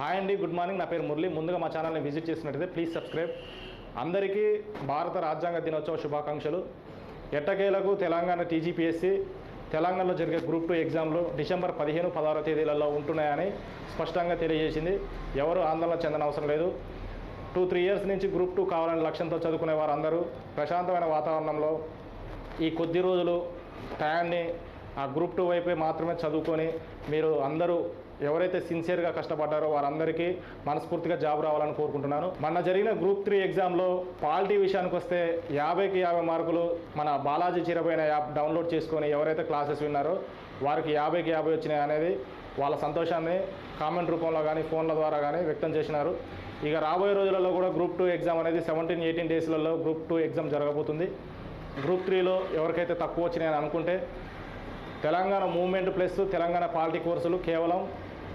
Hi అండి good morning. నా పేరు మురళి. ముందుగా మా ఛానల్ని విజిట్ చేసినట్టయితే ప్లీజ్ సబ్స్క్రైబ్. అందరికీ భారత రాజ్యాంగ దినోత్సవ శుభాకాంక్షలు. ఎట్టకేలకు తెలంగాణ టీజీపీఎస్సీ తెలంగాణలో జరిగే గ్రూప్ టూ ఎగ్జామ్లు డిసెంబర్ పదిహేను పదహారో తేదీలలో ఉంటున్నాయని స్పష్టంగా తెలియజేసింది. ఎవరు ఆందోళన చెందన అవసరం లేదు. టూ త్రీ ఇయర్స్ నుంచి గ్రూప్ టూ కావాలనే లక్ష్యంతో చదువుకునే వారందరూ ప్రశాంతమైన వాతావరణంలో ఈ కొద్ది రోజులు టయాన్ని ఆ గ్రూప్ టూ వైపే మాత్రమే చదువుకొని మీరు అందరూ ఎవరైతే సిన్సియర్గా కష్టపడ్డారో వారందరికీ మనస్ఫూర్తిగా జాబ్ రావాలని కోరుకుంటున్నాను. మొన్న జరిగిన గ్రూప్ త్రీ ఎగ్జామ్లో పాలిటీ విషయానికి వస్తే యాభైకి యాభై మార్కులు మన బాలాజీ చిరపోయిన యాప్ డౌన్లోడ్ చేసుకొని ఎవరైతే క్లాసెస్ విన్నారో వారికి యాభైకి యాభై వచ్చినాయి అనేది వాళ్ళ సంతోషాన్ని కామెంట్ రూపంలో కానీ ఫోన్ల ద్వారా కానీ వ్యక్తం చేసినారు. ఇక రాబోయే రోజులలో కూడా గ్రూప్ టూ ఎగ్జామ్ అనేది సెవెంటీన్ ఎయిటీన్ డేస్లలో గ్రూప్ టూ ఎగ్జామ్ జరగబోతుంది. గ్రూప్ త్రీలో ఎవరికైతే తక్కువ వచ్చినాయని అనుకుంటే Telangana movement plus Telangana polity కోర్సులు కేవలం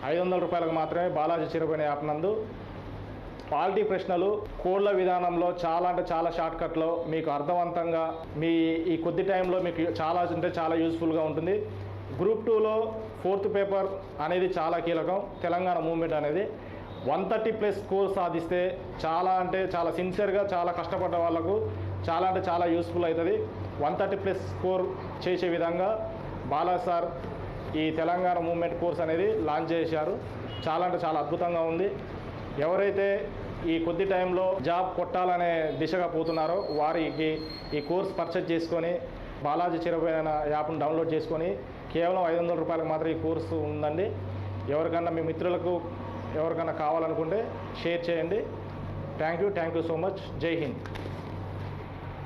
ఐదు వందల రూపాయలకు మాత్రమే బాలాజీ చిరుపోయిన యాప్ నందు పాలిటీ ప్రశ్నలు కోడ్ల విధానంలో చాలా అంటే చాలా షార్ట్కట్లో మీకు అర్థవంతంగా మీ ఈ కొద్ది టైంలో మీకు చాలా అంటే చాలా యూస్ఫుల్గా ఉంటుంది. గ్రూప్ టూలో ఫోర్త్ పేపర్ అనేది చాలా కీలకం. తెలంగాణ మూవ్మెంట్ అనేది వన్ థర్టీ ప్లస్ స్కోర్ సాధిస్తే చాలా అంటే చాలా సిన్సియర్గా చాలా కష్టపడ్డ వాళ్ళకు చాలా అంటే చాలా యూస్ఫుల్ అవుతుంది. వన్ థర్టీ ప్లస్ స్కోర్ చేసే విధంగా బాలా సార్ ఈ తెలంగాణ మూవ్మెంట్ కోర్స్ అనేది లాంచ్ చేశారు. చాలా అంటే చాలా అద్భుతంగా ఉంది. ఎవరైతే ఈ కొద్ది టైంలో జాబ్ కొట్టాలనే దిశగా పోతున్నారో వారికి ఈ కోర్స్ పర్చేజ్ చేసుకొని బాలాజీ చిరపోయిన యాప్ను డౌన్లోడ్ చేసుకొని కేవలం ఐదు వందల రూపాయలకు మాత్రం ఈ కోర్సు ఉందండి. ఎవరికన్నా మీ మిత్రులకు ఎవరికన్నా కావాలనుకుంటే షేర్ చేయండి. Thank you thank you so much. జై హింద్.